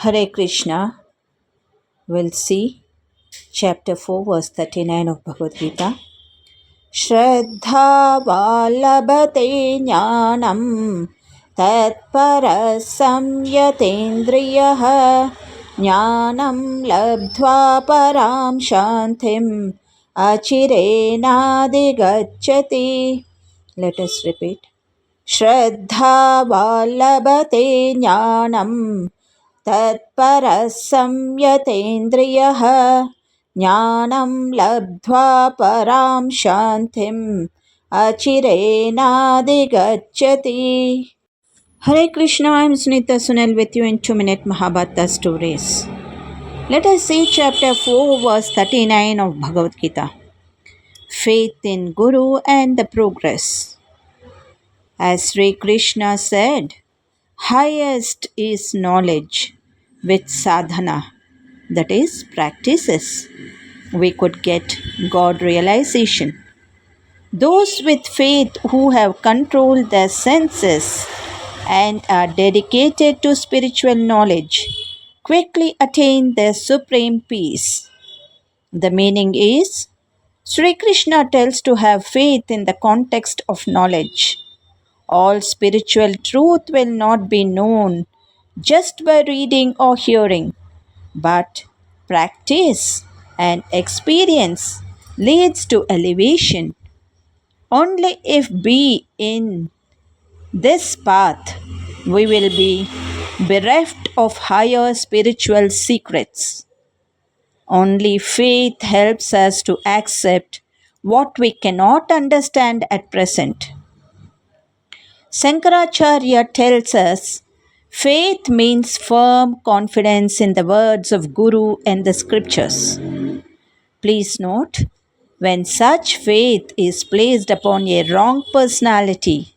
Hare Krishna. We'll see chapter 4, verse 39 of Bhagavad Gita. श्रद्धावाल्लभते ज्ञानं तत्परः संयतेन्द्रियः ज्ञानं लब्ध्वा परां शान्तिम् अचिरेणाधिगच्छति Let us repeat. श्रद्धावाल्लभते ज्ञानं तत्पर संयतेन्द्रिय ज्ञान लब्ध्वा परा शांति अचिरेनादिगछति Hare Krishna I'm Sunita Sunal with you in two minute Mahabharata stories let us see chapter four verse thirty nine of Bhagavadgita faith in guru and the progress as Shri Krishna said highest is knowledge with sadhana, that is, practices. We could get God realization. Those with faith who have controlled their senses and are dedicated to spiritual knowledge quickly attain their supreme peace. The meaning is Sri Krishna tells to have faith in the context of knowledge. All spiritual truth will not be known just by reading or hearing, but practice and experience leads to elevation. Only if be in this path we will be bereft of higher spiritual secrets. Only faith helps us to accept what we cannot understand at present. Sankaracharya tells us faith means firm confidence in the words of Guru and the scriptures. Please note, when such faith is placed upon a wrong personality,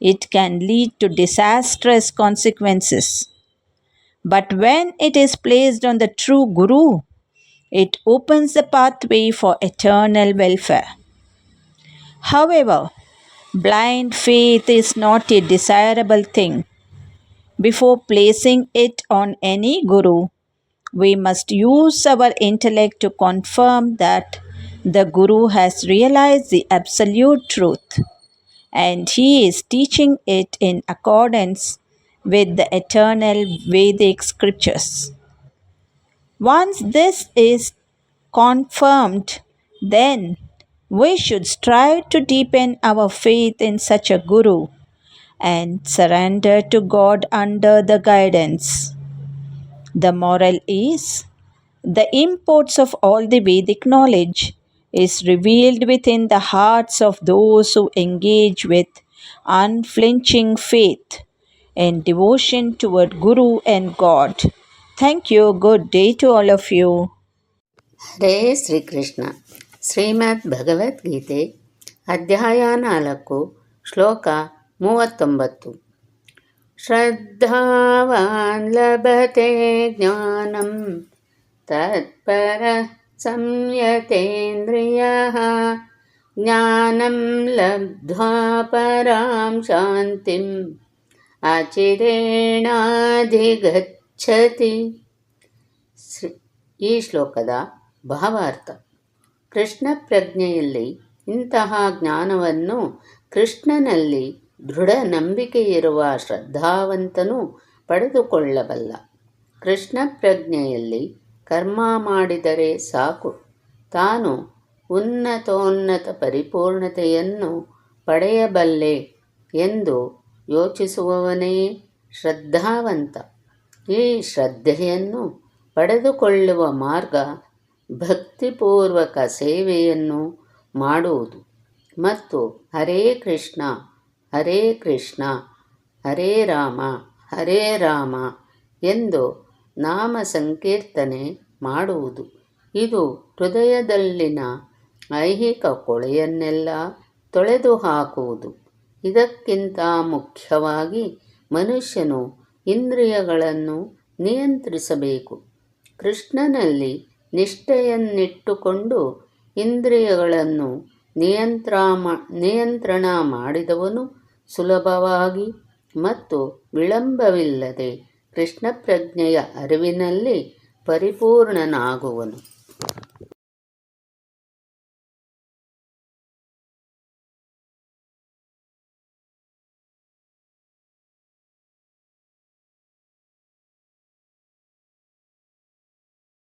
it can lead to disastrous consequences. But when it is placed on the true Guru, it opens the pathway for eternal welfare. However, blind faith is not a desirable thing. Before placing it on any Guru, we must use our intellect to confirm that the Guru has realized the absolute truth and he is teaching it in accordance with the eternal Vedic scriptures. Once this is confirmed, then we should strive to deepen our faith in such a Guru and surrender to God under the guidance. The moral is the imports of all the Vedic knowledge is revealed within the hearts of those who engage with unflinching faith and devotion toward Guru and God. Thank you. Good day to all of you. Hare Shrikrishna Shrimad Bhagavad Gita ಅಧ್ಯಾಯ ನಾಲ್ಕು ಶ್ಲೋಕ ಮೂವತ್ತೊಂಬತ್ತು. ಶ್ರದ್ಧಾವಾನ್ ಲಭತೆ ಜ್ಞಾನಂ, ತತ್ಪರ ಸಂಯತೇಂದ್ರಿಯ ಜ್ಞಾನಂ ಲಬ್ಧ್ವಾ ಪರಾಂ ಶಾಂತಿಂ ಆಚಿರೇಣಾಧಿಗಚ್ಚತಿ ಶ್ರೀ, ಈ ಶ್ಲೋಕದ ಭಾವಾರ್ಥ. ಕೃಷ್ಣ ಪ್ರಜ್ಞೆಯಲ್ಲಿ ಇಂತಹ ಜ್ಞಾನವನ್ನು ಕೃಷ್ಣನಲ್ಲಿ ದೃಢ ನಂಬಿಕೆಯಿರುವ ಶ್ರದ್ಧಾವಂತನು ಪಡೆದುಕೊಳ್ಳಬಲ್ಲ. ಕೃಷ್ಣ ಪ್ರಜ್ಞೆಯಲ್ಲಿ ಕರ್ಮ ಮಾಡಿದರೆ ಸಾಕು. ತಾನು ಉನ್ನತೋನ್ನತ ಪರಿಪೂರ್ಣತೆಯನ್ನು ಪಡೆಯಬಲ್ಲೆ ಎಂದು ಯೋಚಿಸುವವನೇ ಶ್ರದ್ಧಾವಂತ. ಈ ಶ್ರದ್ಧೆಯನ್ನು ಪಡೆದುಕೊಳ್ಳುವ ಮಾರ್ಗ ಭಕ್ತಿಪೂರ್ವಕ ಸೇವೆಯನ್ನು ಮಾಡುವುದು. ಮತ್ತು ಹರೇ ಕೃಷ್ಣ. ಹರೇ ಕೃಷ್ಣ, ಹರೇ ರಾಮ ಹರೇ ರಾಮ ಎಂದು ನಾಮ ಸಂಕೀರ್ತನೆ ಮಾಡುವುದು. ಇದು ಹೃದಯದಲ್ಲಿನ ಐಹಿಕ ಕೊಳೆಯನ್ನೆಲ್ಲ ತೊಳೆದು ಹಾಕುವುದು ಇದಕ್ಕಿಂತ ಮುಖ್ಯವಾಗಿ ಮನುಷ್ಯನು ಇಂದ್ರಿಯಗಳನ್ನು ನಿಯಂತ್ರಿಸಬೇಕು. ಕೃಷ್ಣನಲ್ಲಿ ನಿಷ್ಠೆಯನ್ನಿಟ್ಟುಕೊಂಡು ಇಂದ್ರಿಯಗಳನ್ನು ನಿಯಂತ್ರ ನಿಯಂತ್ರಣ ಮಾಡಿದವನು ಸುಲಭವಾಗಿ ಮತ್ತು ವಿಳಂಬವಿಲ್ಲದೆ ಕೃಷ್ಣ ಪ್ರಜ್ಞೆಯ ಅರಿವಿನಲ್ಲಿ ಪರಿಪೂರ್ಣನಾಗುವನು.